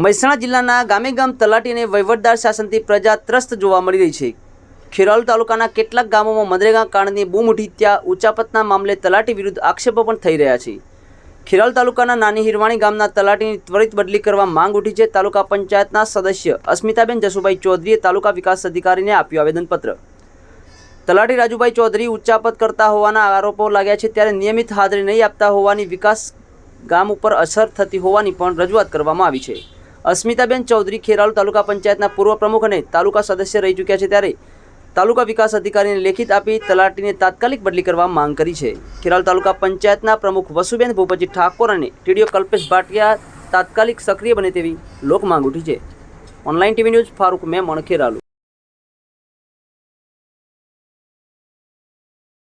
મહેસાણા જિલ્લાના ગામે ગામ તલાટી અને વહીવટદાર શાસનથી પ્રજા ત્રસ્ત જોવા મળી રહી છે. ખેરાલુ તાલુકાના કેટલાક ગામોમાં મનરેગા કાંડની બૂમ ઉઠી ત્યાં ઉચાપતના મામલે તલાટી વિરુદ્ધ આક્ષેપો પણ થઈ રહ્યા છે. ખેરાલુ તાલુકાના નાની હિરવાણી ગામના તલાટીની ત્વરિત બદલી કરવા માંગ ઉઠી છે. તાલુકા પંચાયતના સદસ્ય અસ્મિતાબેન જસુભાઈ ચૌધરીએ તાલુકા વિકાસ અધિકારીને આપ્યું આવેદનપત્ર. તલાટી રાજુભાઈ ચૌધરી ઉચ્ચાપત કરતા હોવાના આરોપો લાગ્યા છે. ત્યારે નિયમિત હાજરી નહીં આપતા હોવાની વિકાસ ગામ ઉપર અસર થતી હોવાની પણ રજૂઆત કરવામાં આવી છે. અસ્મિતાબેન ચૌધરી ખેરાલુ તાલુકા પંચાયતના પૂર્વ પ્રમુખ અને તાલુકા સદસ્ય રહી ચૂક્યા છે ત્યારે તાલુકા વિકાસ અધિકારીને લેખિત આપી તલાટીને તાત્કાલિક બદલી કરવા માંગ કરી છે. ખેરાલુ તાલુકા પંચાયતના પ્રમુખ વસુબેન ભૂપતજી ઠાકોર અને ટીડીઓ કલ્પેશ ભાટિયા તાત્કાલિક સક્રિય બને તેવી લોક માંગ ઉઠી છે. Online TV news Farooq Memon, Kheralu.